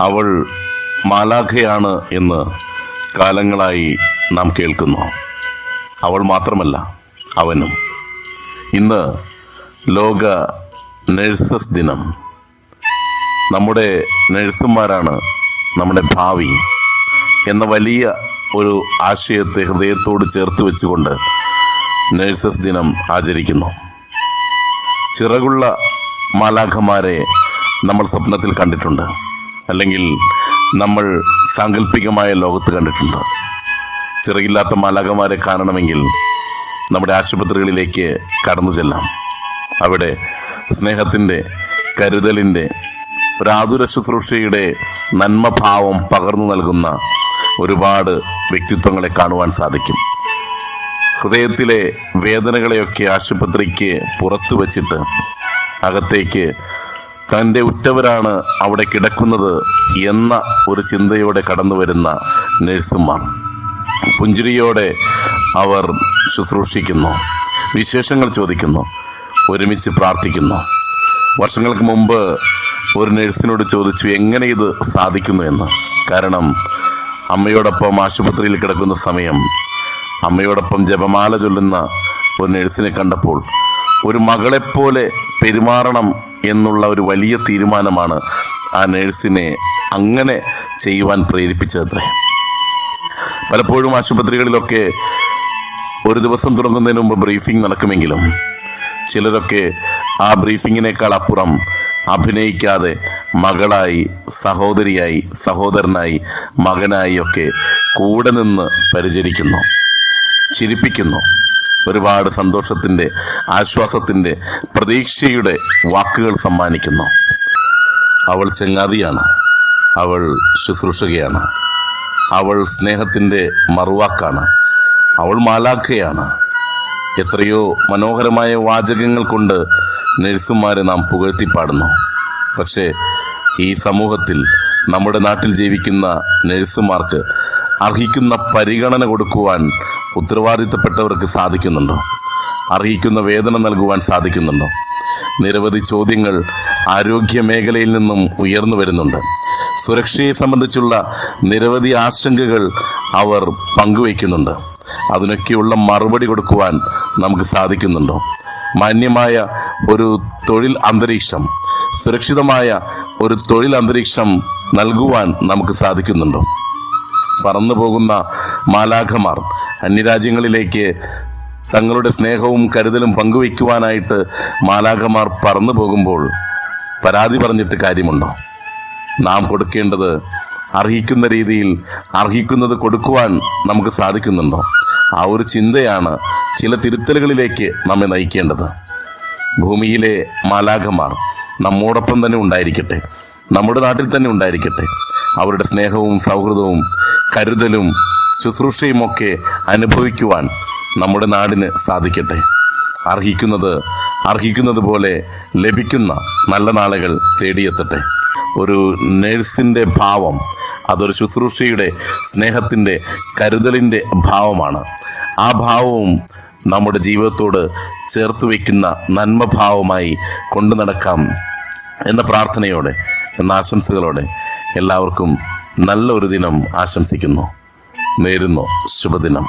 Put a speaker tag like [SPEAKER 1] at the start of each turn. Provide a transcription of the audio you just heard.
[SPEAKER 1] അവൾ മാലാഖയാണ് എന്ന് കാലങ്ങളായി നാം കേൾക്കുന്നു. അവൾ മാത്രമല്ല അവനും. ഇന്ന് ലോക നഴ്സസ് ദിനം. നമ്മുടെ നഴ്സുമാരാണ് നമ്മുടെ ഭാവി എന്ന വലിയ ഒരു ആശയത്തെ ഹൃദയത്തോട് ചേർത്ത് വെച്ചുകൊണ്ട് നഴ്സസ് ദിനം ആചരിക്കുന്നു. ചിറകുള്ള മാലാഖമാരെ നമ്മൾ സ്വപ്നത്തിൽ കണ്ടിട്ടുണ്ട്. അല്ലെങ്കിൽ നമ്മൾ സാങ്കല്പികമായ ലോകത്ത് കണ്ടിട്ടുണ്ട്. ചിറകില്ലാത്ത മാലാകമാരെ കാണണമെങ്കിൽ നമ്മുടെ ആശുപത്രികളിലേക്ക് കടന്നു ചെല്ലാം. അവിടെ സ്നേഹത്തിന്റെ കരുതലിന്റെ ഒരാതുര ശുശ്രൂഷയുടെ നന്മഭാവം പകർന്നു നൽകുന്ന ഒരുപാട് വ്യക്തിത്വങ്ങളെ കാണുവാൻ സാധിക്കും. ഹൃദയത്തിലെ വേദനകളെയൊക്കെ ആശുപത്രിക്ക് പുറത്തു വച്ചിട്ട് അകത്തേക്ക് തന്റെ ഉറ്റവരാണ് അവിടെ കിടക്കുന്നത് എന്ന ഒരു ചിന്തയോടെ കടന്നു വരുന്ന നഴ്സുമാർ. പുഞ്ചിരിയോടെ അവർ ശുശ്രൂഷിക്കുന്നു വിശേഷങ്ങൾ ചോദിക്കുന്നു ഒരുമിച്ച് പ്രാർത്ഥിക്കുന്നു. വർഷങ്ങൾക്ക് മുമ്പ് ഒരു നഴ്സിനോട് ചോദിച്ചു എങ്ങനെ ഇത് സാധിക്കുന്നു എന്ന്? കാരണം അമ്മയോടൊപ്പം ആശുപത്രിയിൽ കിടക്കുന്ന സമയം അമ്മയോടൊപ്പം ജപമാല ചൊല്ലുന്ന ഒരു നഴ്സിനെ കണ്ടപ്പോൾ ഒരു മകളെപ്പോലെ പെരുമാറണം എന്നുള്ള ഒരു വലിയ തീരുമാനമാണ് ആ നേഴ്സിനെ അങ്ങനെ ചെയ്യുവാൻ പ്രേരിപ്പിച്ചത്രേ പലപ്പോഴും ആശുപത്രികളിലൊക്കെ ഒരു ദിവസം തുടങ്ങുന്നതിന് മുമ്പ് ബ്രീഫിംഗ് നടക്കുമെങ്കിലും ചിലരൊക്കെ ആ ബ്രീഫിങ്ങിനേക്കാൾ അപ്പുറം അഭിനയിക്കാതെ മകളായി സഹോദരിയായി സഹോദരനായി മകനായി ഒക്കെ കൂടെ നിന്ന് പരിചരിക്കുന്നു ചിരിപ്പിക്കുന്നു. ഒരുപാട് സന്തോഷത്തിന്റെ ആശ്വാസത്തിന്റെ പ്രതീക്ഷയുടെ വാക്കുകൾ സമ്മാനിക്കുന്നു. അവൾ ചെങ്ങാതിയാണ്. അവൾ ശുശ്രൂഷകയാണ്. അവൾ സ്നേഹത്തിന്റെ മറുവാക്കാണ്. അവൾ മാലാഖയാണ്. എത്രയോ മനോഹരമായ വാചകങ്ങൾ കൊണ്ട് നഴ്സുമാരെ നാം പുകഴ്ത്തി പാടുന്നു. പക്ഷേ ഈ സമൂഹത്തിൽ നമ്മുടെ നാട്ടിൽ ജീവിക്കുന്ന നഴ്സുമാർക്ക് അർഹിക്കുന്ന പരിഗണന കൊടുക്കുവാൻ ഉത്തരവാദിത്തപ്പെട്ടവർക്ക് സാധിക്കുന്നുണ്ടോ? അർഹിക്കുന്ന വേതന നൽകുവാൻ സാധിക്കുന്നുണ്ടോ? നിരവധി ചോദ്യങ്ങൾ ആരോഗ്യ മേഖലയിൽ നിന്നും ഉയർന്നു വരുന്നുണ്ട്. സുരക്ഷയെ സംബന്ധിച്ചുള്ള നിരവധി ആശങ്കകൾ അവർ പങ്കുവയ്ക്കുന്നുണ്ട്. അതിനൊക്കെയുള്ള മറുപടി കൊടുക്കുവാൻ നമുക്ക് സാധിക്കുന്നുണ്ടോ? മാന്യമായ ഒരു തൊഴിൽ അന്തരീക്ഷം സുരക്ഷിതമായ ഒരു തൊഴിൽ അന്തരീക്ഷം നൽകുവാൻ നമുക്ക് സാധിക്കുന്നുണ്ടോ? പറന്നു പോകുന്ന മാലാഖമാർ അന്യരാജ്യങ്ങളിലേക്ക് തങ്ങളുടെ സ്നേഹവും കരുതലും പങ്കുവയ്ക്കുവാനായിട്ട് മാലാഖമാർ പറന്നു പോകുമ്പോൾ പരാതി പറഞ്ഞിട്ട് കാര്യമുണ്ടോ? നാം കൊടുക്കേണ്ടത് അർഹിക്കുന്ന രീതിയിൽ അർഹിക്കുന്നത് കൊടുക്കുവാൻ നമുക്ക് സാധിക്കുന്നുണ്ടോ? ആ ഒരു ചിന്തയാണ് ചില തിരുത്തലുകളിലേക്ക് നമ്മെ നയിക്കേണ്ടത്. ഭൂമിയിലെ മാലാഖമാർ നമ്മോടൊപ്പം തന്നെ ഉണ്ടായിരിക്കട്ടെ. നമ്മുടെ നാട്ടിൽ തന്നെ ഉണ്ടായിരിക്കട്ടെ. അവരുടെ സ്നേഹവും സൗഹൃദവും കരുതലും ശുശ്രൂഷയും ഒക്കെ അനുഭവിക്കുവാൻ നമ്മുടെ നാടിന് സാധിക്കട്ടെ. അർഹിക്കുന്നത് അർഹിക്കുന്നത് പോലെ ലഭിക്കുന്ന നല്ല നാളുകൾ തേടിയെത്തട്ടെ. ഒരു നേഴ്സിന്റെ ഭാവം അതൊരു ശുശ്രൂഷയുടെ സ്നേഹത്തിന്റെ കരുതലിന്റെ ഭാവമാണ്. ആ ഭാവവും നമ്മുടെ ജീവിതത്തോട് ചേർത്ത് വയ്ക്കുന്ന നന്മഭാവമായി കൊണ്ടു നടക്കാം എന്ന പ്രാർത്ഥനയോടെ എന്ന ആശംസകളോടെ എല്ലാവർക്കും നല്ലൊരു ദിനം ആശംസിക്കുന്നു. നേരുന്നു. ശുഭദിനം.